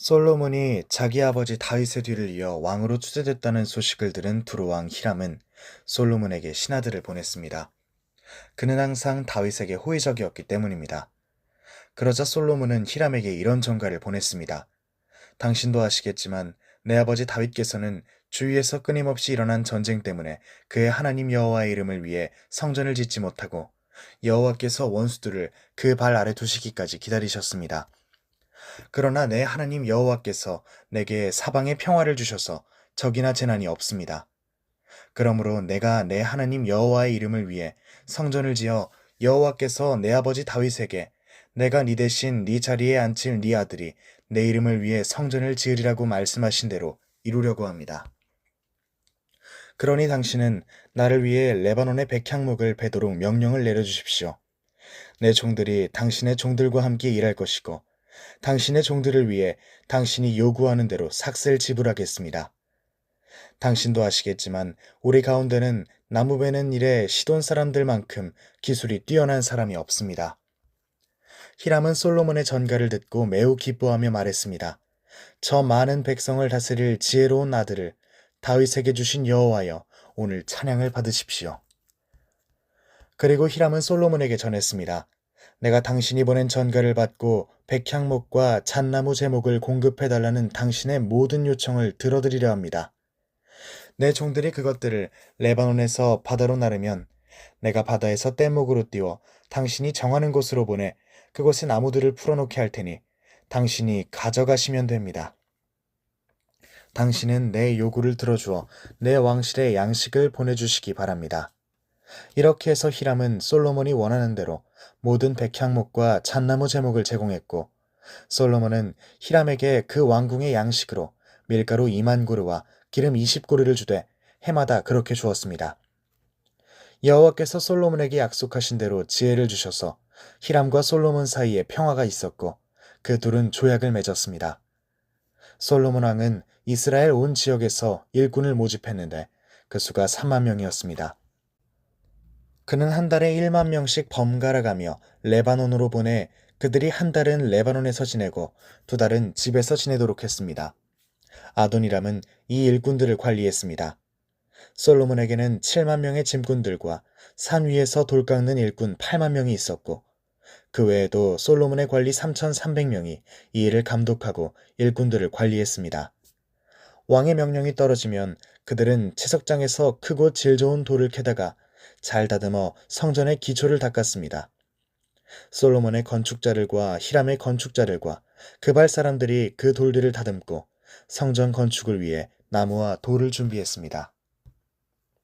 솔로몬이 자기 아버지 다윗의 뒤를 이어 왕으로 추대됐다는 소식을 들은 두로왕 히람은 솔로몬에게 신하들을 보냈습니다. 그는 항상 다윗에게 호의적이었기 때문입니다. 그러자 솔로몬은 히람에게 이런 전가를 보냈습니다. 당신도 아시겠지만 내 아버지 다윗께서는 주위에서 끊임없이 일어난 전쟁 때문에 그의 하나님 여호와의 이름을 위해 성전을 짓지 못하고 여호와께서 원수들을 그 발 아래 두시기까지 기다리셨습니다. 그러나 내 하나님 여호와께서 내게 사방에 평화를 주셔서 적이나 재난이 없습니다. 그러므로 내가 내 하나님 여호와의 이름을 위해 성전을 지어 여호와께서 내 아버지 다윗에게 내가 네 대신 네 자리에 앉힐 네 아들이 내 이름을 위해 성전을 지으리라고 말씀하신 대로 이루려고 합니다. 그러니 당신은 나를 위해 레바논의 백향목을 베도록 명령을 내려주십시오. 내 종들이 당신의 종들과 함께 일할 것이고 당신의 종들을 위해 당신이 요구하는 대로 삭셀 지불하겠습니다. 당신도 아시겠지만 우리 가운데는 나무 베는 일에 시돈 사람들만큼 기술이 뛰어난 사람이 없습니다. 히람은 솔로몬의 전가를 듣고 매우 기뻐하며 말했습니다. 저 많은 백성을 다스릴 지혜로운 아들을 다윗에게 주신 여호와여 오늘 찬양을 받으십시오. 그리고 히람은 솔로몬에게 전했습니다. 내가 당신이 보낸 전가를 받고 백향목과 잣나무 제목을 공급해 달라는 당신의 모든 요청을 들어드리려 합니다. 내 종들이 그것들을 레바논에서 바다로 나르면 내가 바다에서 뗏목으로 띄워 당신이 정하는 곳으로 보내 그곳에 나무들을 풀어놓게 할 테니 당신이 가져가시면 됩니다. 당신은 내 요구를 들어주어 내 왕실에 양식을 보내주시기 바랍니다. 이렇게 해서 히람은 솔로몬이 원하는 대로 모든 백향목과 잣나무 제목을 제공했고 솔로몬은 히람에게 그 왕궁의 양식으로 밀가루 2만 고르와 기름 20고르를 주되 해마다 그렇게 주었습니다. 여호와께서 솔로몬에게 약속하신 대로 지혜를 주셔서 히람과 솔로몬 사이에 평화가 있었고 그 둘은 조약을 맺었습니다. 솔로몬 왕은 이스라엘 온 지역에서 일꾼을 모집했는데 그 수가 3만 명이었습니다. 그는 한 달에 1만 명씩 번갈아 가며 레바논으로 보내 그들이 한 달은 레바논에서 지내고 두 달은 집에서 지내도록 했습니다. 아도니람은 이 일꾼들을 관리했습니다. 솔로몬에게는 7만 명의 짐꾼들과 산 위에서 돌 깎는 일꾼 8만 명이 있었고 그 외에도 솔로몬의 관리 3,300명이 이 일을 감독하고 일꾼들을 관리했습니다. 왕의 명령이 떨어지면 그들은 채석장에서 크고 질 좋은 돌을 캐다가 잘 다듬어 성전의 기초를 닦았습니다. 솔로몬의 건축자들과 히람의 건축자들과 그발 사람들이 그 돌들을 다듬고 성전 건축을 위해 나무와 돌을 준비했습니다.